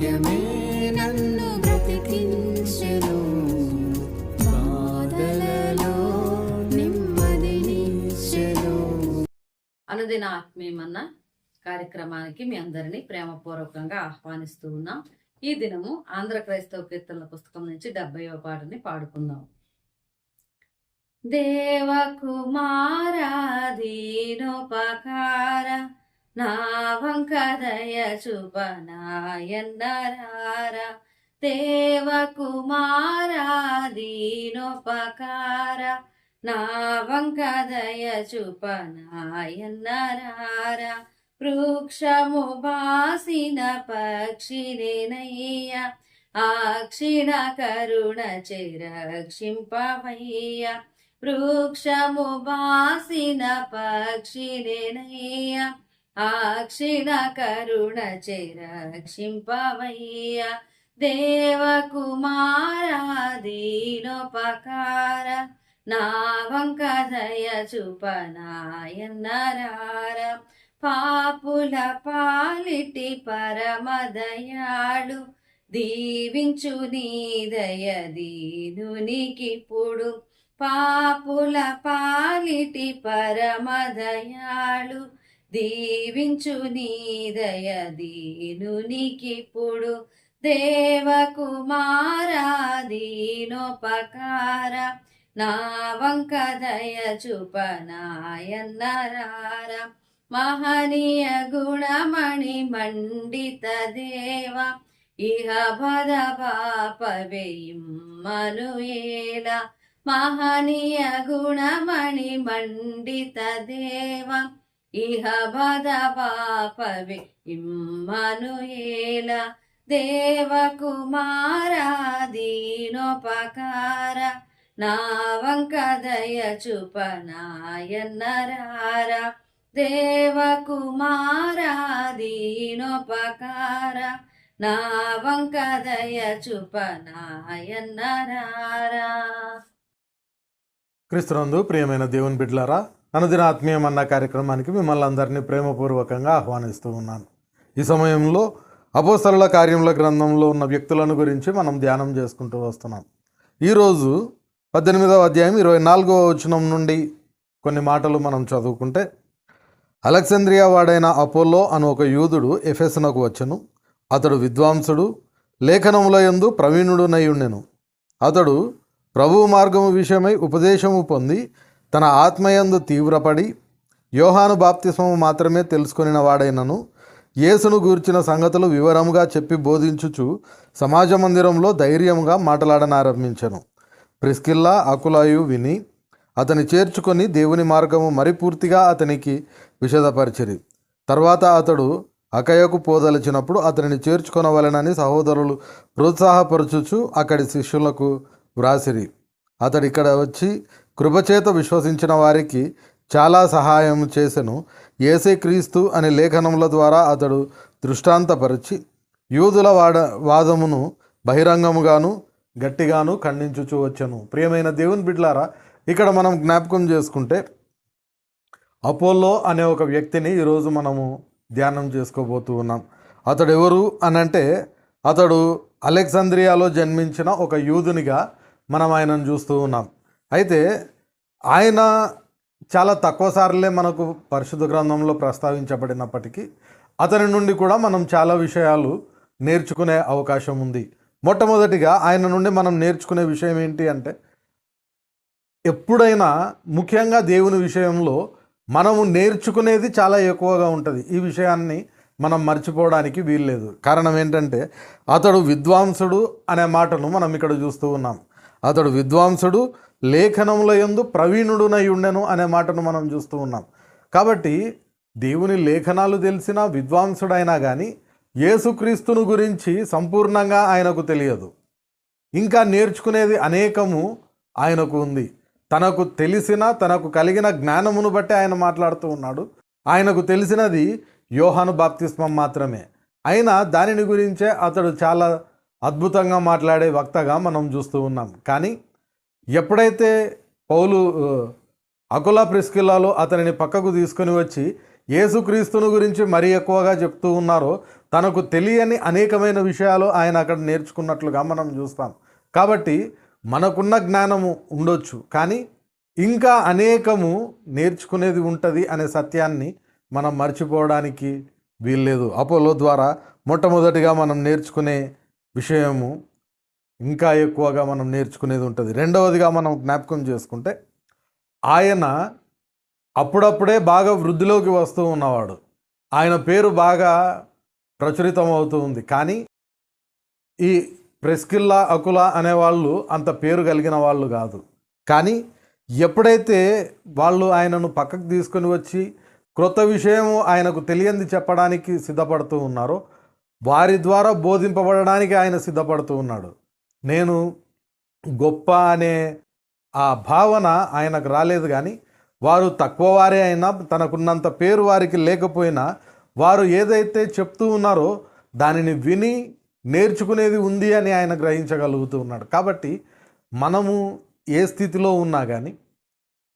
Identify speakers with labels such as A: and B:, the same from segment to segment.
A: వాక్యమే నన్ను బ్రతికించెను. బాధలలో నెమ్మదినిచ్చెను
B: అనుదిన ఆత్మీయమన్న కార్యక్రమానికి మీ అందరినీ ప్రేమపూర్వకంగా ఆహ్వానిస్తూ ఉన్నాం. ఈ దినము ఆంధ్ర క్రైస్తవ కీర్తనల పుస్తకం నుంచి డెబ్బైవ పాటని పాడుకుందాం. దేవకుమారాధీనోపకార నా వంకదయ శుభనాయన్నరార దేవకుమారాధీనోపకార నా వంకదయ చూపనాయన్నరార వృక్షము బాసిన పక్షినేనయ్య ఆక్షిణ కరుణ చిరక్షింపవయ్య. వృక్షము బాసిన పక్షినేనయ్య ఆక్షిణ కరుణ చిరక్షింపవయ్య దేవకుమారాధీనోపకార నా వంకదయ చూపనాయన్నరార పాపుల పాలిటి పరమదయాళు దీవించు నీ దయ దీనునికిప్పుడు పాపుల పాలిటి పరమదయాళు దీవించు నీ దయ దీనునికిప్పుడు దేవకుమారాధీనోపకార నా వంకదయ చూపనాయన్నరార మహనీయ గుణమణి మండిత దేవ. ఇహ పద భద పాపవేయిమ్మనుయేల మహనీయ గుణమణి మండిత దేవ. ఇహ బద పాపవే ఇమ్మనుయేల దేవకుమారాధీనోపకార నా వంకదయ దేవకుమార దీనోపకార నా వంకదయ చూపనాయన్నరార.
C: క్రీస్తునందు ప్రియమైన దేవుని బిడ్లారా అనుదిన ఆత్మీయం అన్న కార్యక్రమానికి మిమ్మల్ని అందరినీ ప్రేమపూర్వకంగా ఆహ్వానిస్తూ ఉన్నాను. ఈ సమయంలో అపోస్తలుల కార్యముల గ్రంథంలో ఉన్న వ్యక్తులను గురించి మనం ధ్యానం చేసుకుంటూ వస్తున్నాం. ఈరోజు పద్దెనిమిదవ అధ్యాయం ఇరవై నాలుగవ వచనం నుండి కొన్ని మాటలు మనం చదువుకుంటే అలెక్సాంద్రియా వాడైన అపోలో అను ఒక యూదుడు ఎఫెసునకు వచ్చను. అతడు విద్వాంసుడు లేఖనముల యందు ప్రవీణుడు ఉండెను. అతడు ప్రభువు మార్గము విషయమై ఉపదేశము పొంది తన ఆత్మయందు తీవ్రపడి యోహాను బాప్తిస్మము మాత్రమే తెలుసుకొనిన వాడైనను యేసును గూర్చిన సంగతులు వివరముగా చెప్పి బోధించుచు సమాజ మందిరంలో ధైర్యముగా మాట్లాడనారంభించను. ప్రిస్కిల్లా అకులాయు విని అతని చేర్చుకొని దేవుని మార్గము మరి పూర్తిగా అతనికి విషదపరిచిరి. తర్వాత అతడు అకయకు పోదలిచినప్పుడు అతనిని చేర్చుకొనవలెనని సహోదరులు ప్రోత్సాహపరచుచు అక్కడి శిష్యులకు వ్రాసిరి. అతడిక్కడ ఇక్కడ వచ్చి కృపచేత విశ్వసించిన వారికి చాలా సహాయం చేసెను. ఏసే క్రీస్తు అనే లేఖనముల ద్వారా అతడు దృష్టాంతపరిచి యూదుల వాడ వాదమును బహిరంగముగాను గట్టిగాను ఖండించుచూ వచ్చను. ప్రియమైన దేవుని బిడ్లారా ఇక్కడ మనం జ్ఞాపకం చేసుకుంటే అపోలో అనే ఒక వ్యక్తిని ఈరోజు మనము ధ్యానం చేసుకోబోతూ ఉన్నాం. అతడు ఎవరు అని అంటే అతడు అలెగ్జాంద్రియాలో జన్మించిన ఒక యూదునిగా మనం ఆయనను చూస్తూ ఉన్నాం. అయితే ఆయన చాలా తక్కువ సార్లే మనకు పరిశుద్ధ గ్రంథంలో ప్రస్తావించబడినప్పటికీ అతని నుండి కూడా మనం చాలా విషయాలు నేర్చుకునే అవకాశం ఉంది. మొట్టమొదటిగా ఆయన నుండి మనం నేర్చుకునే విషయం ఏంటి అంటే ఎప్పుడైనా ముఖ్యంగా దేవుని విషయంలో మనము నేర్చుకునేది చాలా ఎక్కువగా ఉంటుంది. ఈ విషయాన్ని మనం మర్చిపోవడానికి వీల్లేదు. కారణం ఏంటంటే అతడు విద్వాంసుడు అనే మాటను మనం ఇక్కడ చూస్తూ ఉన్నాం. అతడు విద్వాంసుడు లేఖనముల ఎందు ప్రవీణుడునై ఉండెను అనే మాటను మనం చూస్తూ ఉన్నాం. కాబట్టి దేవుని లేఖనాలు తెలిసిన విద్వాంసుడైనా కానీ యేసుక్రీస్తును గురించి సంపూర్ణంగా ఆయనకు తెలియదు. ఇంకా నేర్చుకునేది అనేకము ఆయనకు ఉంది. తనకు తెలిసిన తనకు కలిగిన జ్ఞానమును బట్టి ఆయన మాట్లాడుతూ ఉన్నాడు. ఆయనకు తెలిసినది యోహాను బాప్తిస్మం మాత్రమే. అయినా దానిని గురించే అతడు చాలా అద్భుతంగా మాట్లాడే వక్తగా మనం చూస్తూ ఉన్నాం. కానీ ఎప్పుడైతే పౌలు అకుల అకులా ప్రిస్కిల్లాలో అతనిని పక్కకు తీసుకొని వచ్చి యేసుక్రీస్తును గురించి మరీ ఎక్కువగా చెప్తూ ఉన్నారో తనకు తెలియని అనేకమైన విషయాలు ఆయన అక్కడ నేర్చుకున్నట్లుగా మనం చూస్తాం. కాబట్టి మనకున్న జ్ఞానము ఉండొచ్చు కానీ ఇంకా అనేకము నేర్చుకునేది ఉంటుంది అనే సత్యాన్ని మనం మర్చిపోవడానికి వీల్లేదు. అపోలో ద్వారా మొట్టమొదటిగా మనం నేర్చుకునే విషయము ఇంకా ఎక్కువగా మనం నేర్చుకునేది ఉంటుంది. రెండవదిగా మనం జ్ఞాపకం చేసుకుంటే ఆయన అప్పుడప్పుడే బాగా వృద్ధిలోకి వస్తూ ఉన్నవాడు. ఆయన పేరు బాగా ప్రచురితం అవుతూ ఉంది. కానీ ఈ ప్రెస్కిల్లా అకుల అనేవాళ్ళు అంత పేరు కలిగిన వాళ్ళు కాదు. కానీ ఎప్పుడైతే వాళ్ళు ఆయనను పక్కకు తీసుకొని వచ్చి క్రొత్త విషయము ఆయనకు తెలియంది చెప్పడానికి సిద్ధపడుతూ ఉన్నారో వారి ద్వారా బోధింపబడడానికి ఆయన సిద్ధపడుతూ ఉన్నాడు. నేను గొప్ప అనే ఆ భావన ఆయనకు రాలేదు కానీ వారు తక్కువ వారే అయినా తనకున్నంత పేరు వారికి లేకపోయినా వారు ఏదైతే చెప్తూ ఉన్నారో దానిని విని నేర్చుకునేది ఉంది అని ఆయన గ్రహించగలుగుతూ ఉన్నాడు. కాబట్టి మనము ఏ స్థితిలో ఉన్నా కానీ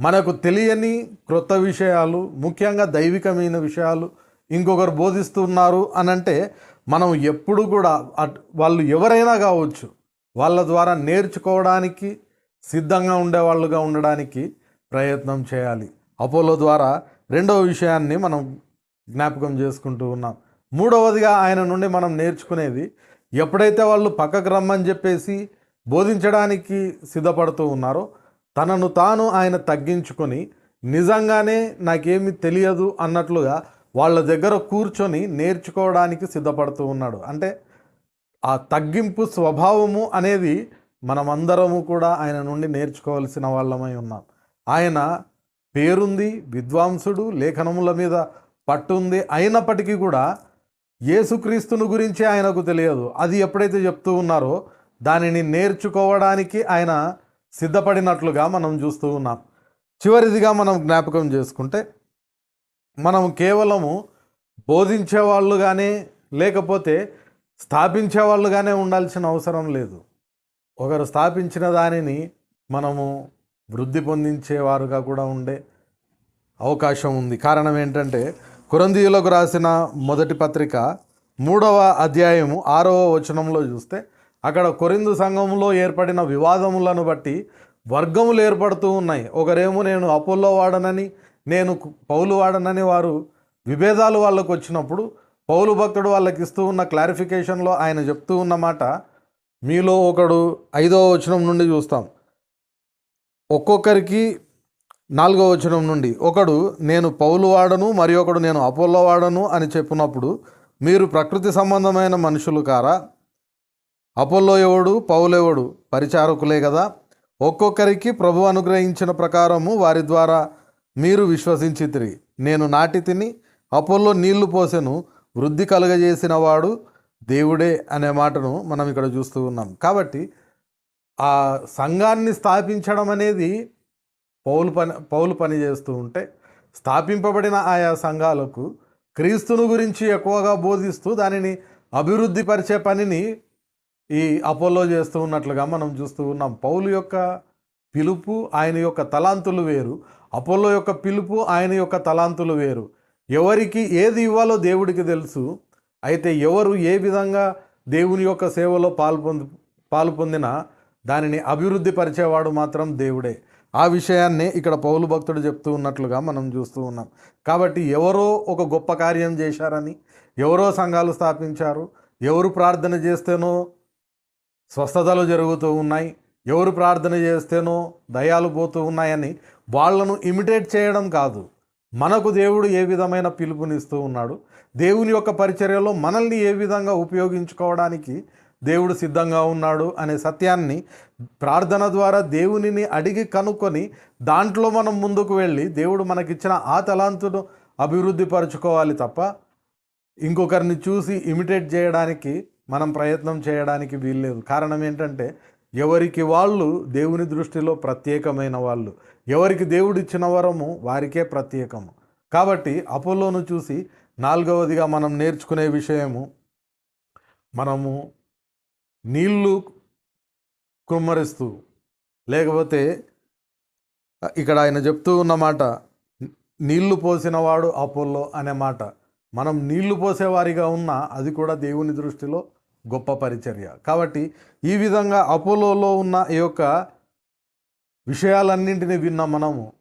C: మనకు తెలియని క్రొత్త విషయాలు ముఖ్యంగా దైవికమైన విషయాలు ఇంకొకరు బోధిస్తున్నారు అని అంటే మనం ఎప్పుడు కూడా అట్- వాళ్ళు ఎవరైనా కావచ్చు వాళ్ళ ద్వారా నేర్చుకోవడానికి సిద్ధంగా ఉండేవాళ్ళుగా ఉండడానికి ప్రయత్నం చేయాలి. అపోలో ద్వారా రెండవ విషయాన్ని మనం జ్ఞాపకం చేసుకుంటూ ఉన్నాం. మూడవదిగా ఆయన నుండి మనం నేర్చుకునేది ఎప్పుడైతే వాళ్ళు పక్కకు రమ్మని చెప్పేసి బోధించడానికి సిద్ధపడుతూ ఉన్నారో తనను తాను ఆయన తగ్గించుకొని నిజంగానే నాకేమీ తెలియదు అన్నట్లుగా వాళ్ళ దగ్గర కూర్చొని నేర్చుకోవడానికి సిద్ధపడుతూ ఉన్నాడు. అంటే ఆ తగ్గింపు స్వభావము అనేది మనమందరము కూడా ఆయన నుండి నేర్చుకోవాల్సిన వాళ్ళమై ఉన్నాం. ఆయన పేరుంది విద్వాంసుడు లేఖనముల మీద పట్టుంది అయినప్పటికీ కూడా యేసుక్రీస్తును గురించి ఆయనకు తెలియదు. అది ఎప్పుడైతే చెప్తూ ఉన్నారో దానిని నేర్చుకోవడానికి ఆయన సిద్ధపడినట్లుగా మనం చూస్తూ ఉన్నాం. చివరిదిగా మనం జ్ఞాపకం చేసుకుంటే మనం కేవలము బోధించే వాళ్ళుగానే లేకపోతే స్థాపించే వాళ్ళుగానే ఉండాల్సిన అవసరం లేదు. ఒకరు స్థాపించిన దానిని మనము వృద్ధి పొందించేవారుగా కూడా ఉండే అవకాశం ఉంది. కారణం ఏంటంటే కురందీయులకు రాసిన మొదటి పత్రిక మూడవ అధ్యాయము ఆరవ వచనంలో చూస్తే అక్కడ కొరిందు సంఘంలో ఏర్పడిన వివాదములను బట్టి వర్గములు ఏర్పడుతూ ఉన్నాయి. ఒకరేమో నేను అపోల్లో వాడనని నేను పౌలు వాడనని వారు విభేదాలు వాళ్ళకు వచ్చినప్పుడు పౌలు భక్తుడు వాళ్ళకి ఇస్తూ ఉన్న క్లారిఫికేషన్లో ఆయన చెప్తూ ఉన్న మాట మీలో ఒకడు ఐదవ వచనం నుండి చూస్తాం. ఒక్కొక్కరికి నాలుగో వచనం నుండి ఒకడు నేను పౌలు వాడను మరి ఒకడు నేను అపోలో వాడను అని చెప్పినప్పుడు మీరు ప్రకృతి సంబంధమైన మనుషులు కారా? అపోల్లో ఎవడు? పౌలు ఎవడు? పరిచారకులే కదా. ఒక్కొక్కరికి ప్రభు అనుగ్రహించిన ప్రకారము వారి ద్వారా మీరు విశ్వసించితిరి నేను నాటి తిని అపోల్లో నీళ్ళు పోసెను వృద్ధి కలుగజేసిన వాడు దేవుడే అనే మాటను మనం ఇక్కడ చూస్తూ ఉన్నాం. కాబట్టి ఆ సంఘాన్ని స్థాపించడం అనేది పౌలు పని పౌలు పని చేస్తూ ఉంటే స్థాపింపబడిన ఆయా సంఘాలకు క్రీస్తును గురించి ఎక్కువగా బోధిస్తూ దానిని అభివృద్ధి పరిచే పనిని ఈ అపోలో చేస్తూ ఉన్నట్లుగా మనం చూస్తూ ఉన్నాం. పౌలు యొక్క పిలుపు ఆయన యొక్క తలాంతులు వేరు. అపోలో యొక్క పిలుపు ఆయన యొక్క తలాంతులు వేరు. ఎవరికి ఏది ఇవ్వాలో దేవుడికి తెలుసు. అయితే ఎవరు ఏ విధంగా దేవుని యొక్క సేవలో పాల్పొంది పాలు పొందినా దానిని అభివృద్ధి పరిచేవాడు మాత్రం దేవుడే. ఆ విషయాన్ని ఇక్కడ పౌలు భక్తుడు చెప్తూ ఉన్నట్లుగా మనం చూస్తూ ఉన్నాం. కాబట్టి ఎవరో ఒక గొప్ప కార్యం చేశారని ఎవరో సంఘాలు స్థాపించారు ఎవరు ప్రార్థన చేస్తేనో స్వస్థతలు జరుగుతూ ఉన్నాయి. ఎవరు ప్రార్థన చేస్తేనో దయాలు పోతూ ఉన్నాయని వాళ్ళను ఇమిటేట్ చేయడం కాదు. మనకు దేవుడు ఏ విధమైన పిలుపునిస్తూ ఉన్నాడు? దేవుని యొక్క పరిచర్యలో మనల్ని ఏ విధంగా ఉపయోగించుకోవడానికి దేవుడు సిద్ధంగా ఉన్నాడు అనే సత్యాన్ని ప్రార్థన ద్వారా దేవునిని అడిగి కనుక్కొని దాంట్లో మనం ముందుకు వెళ్ళి దేవుడు మనకిచ్చిన ఆ తలాంతును అభివృద్ధి పరుచుకోవాలి తప్ప ఇంకొకరిని చూసి ఇమిటేట్ చేయడానికి మనం ప్రయత్నం చేయడానికి వీల్లేదు. కారణం ఏంటంటే ఎవరికి వాళ్ళు దేవుని దృష్టిలో ప్రత్యేకమైన వాళ్ళు. ఎవరికి దేవుడిచ్చిన వరము వారికే ప్రత్యేకము. కాబట్టి అపోలోను చూసి నాలుగవదిగా మనం నేర్చుకునే విషయము మనము నీళ్ళు కుమ్మరిస్తూ లేకపోతే ఇక్కడ ఆయన చెప్తూ ఉన్నమాట నీళ్ళు పోసినవాడు అపోల్లో అనే మాట. మనం నీళ్ళు పోసేవారిగా ఉన్నా అది కూడా దేవుని దృష్టిలో గొప్ప పరిచర్య. కాబట్టి ఈ విధంగా అపోలోలో ఉన్న ఈ యొక్క విషయాలన్నింటినీ విన్న మనము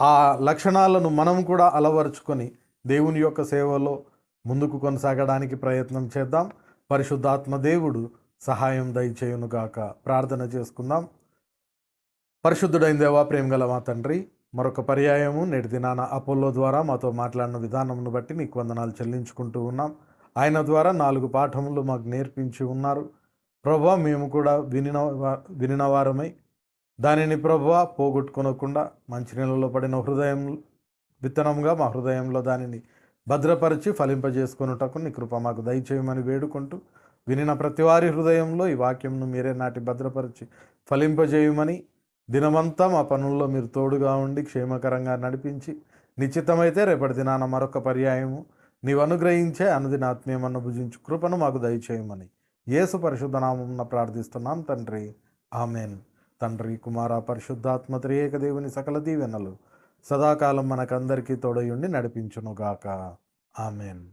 C: ఆ లక్షణాలను మనం కూడా అలవరుచుకొని దేవుని యొక్క సేవలో ముందుకు కొనసాగడానికి ప్రయత్నం చేద్దాం. పరిశుద్ధాత్మ దేవుడు సహాయం దయచేయునుగాక ప్రార్థన చేసుకుందాం. పరిశుద్ధుడైన దేవా ప్రేమగల మా తండ్రి మరొక పర్యాయము నేటి దినాన అపోలో ద్వారా మాతో మాట్లాడిన విధానమును బట్టి నీకు వందనాలు చెల్లించుకుంటూ ఉన్నాం. ఆయన ద్వారా నాలుగు పాఠములు మాకు నేర్పించి ఉన్నారు. ప్రభా మేము కూడా వినిన వినిన వారమై దానిని ప్రభా మంచి మంచినీళ్ళలో పడిన హృదయం విత్తనంగా మా హృదయంలో దానిని భద్రపరిచి ఫలింపజేసుకున్నటకు నీ కృప మాకు దయచేయమని వేడుకుంటూ వినిన ప్రతి వారి హృదయంలో ఈ వాక్యంను మీరే నాటి భద్రపరిచి ఫలింపజేయమని దినమంతా మా పనుల్లో మీరు తోడుగా ఉండి క్షేమకరంగా నడిపించి నిశ్చితమైతే రేపటి దినాన మరొక పర్యాయము నీవు అనుగ్రహించే అనుదిన ఆత్మీయమన్న భుజించు కృపను మాకు దయచేయమని యేసు పరిశుద్ధనామం ప్రార్థిస్తున్నాం తండ్రి. ఆమెన్. తండ్రి కుమార పరిశుద్ధాత్మ త్రియేక దేవుని సకల దీవెనలు సదాకాలం మనకందరికీ తోడయుండి నడిపించునుగాక. ఆమెన్.